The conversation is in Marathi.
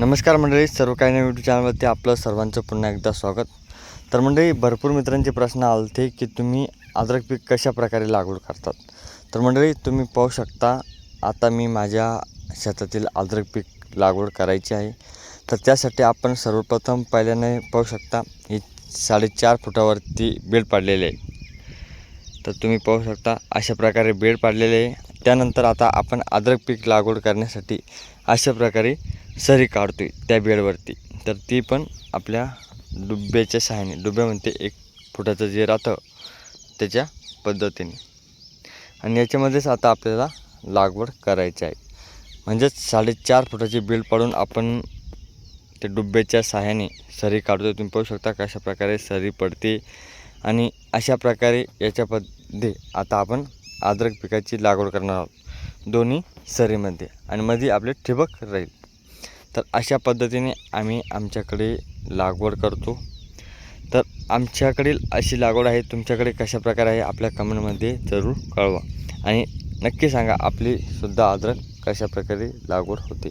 नमस्कार मंडळी सर्व काही नाही यूट्यूब चॅनलवरती आपलं सर्वांचं पुन्हा एकदा स्वागत. तर मंडळी भरपूर मित्रांचे प्रश्न आलते की तुम्ही अद्रक पीक कशा प्रकारे लागवड करतात? तर मंडळी तुम्ही पाहू शकता आता मी माझ्या शेतातील अद्रक पीक लागवड करायची आहे. तर त्यासाठी आपण सर्वप्रथम पहिल्याने पाहू शकता ही साडेचार फुटावरती बेड पाडलेले आहे. तर तुम्ही पाहू शकता अशा प्रकारे बेड पाडलेले आहे. त्यानंतर आता आपण अद्रक पीक लागवड करण्यासाठी अशा प्रकारे सरी काढतो आहे त्या बेडवरती. तर ती पण आपल्या डुब्याच्या सहाय्याने डुब्यामध्ये एक फुटाचं जे राहतं त्याच्या पद्धतीने. आणि याच्यामध्येच आता आपल्याला लागवड करायची आहे. म्हणजेच साडेचार फुटाची बेल पाडून आपण ते डुब्याच्या सहाय्याने सरी काढतो तुम्ही पाहू शकता कशा प्रकारे सरी पडते. आणि अशा प्रकारे याच्यामध्ये आता आपण अद्रक पिकाची लागवड करणार आहोत. दोन्ही सरीमध्ये. आणि मध्ये आपले ठिबक राहील. तर अशा पद्धतीने आम्ही आमच्याकडे लागवड करतो. तर आमच्याकडील अशी लागवड आहे तुमच्याकडे कशा प्रकारे आहे आपल्या कमेंटमध्ये जरूर कळवा. आणि नक्की सांगा आपलीसुद्धा अद्रक कशा प्रकारे लागवड होते.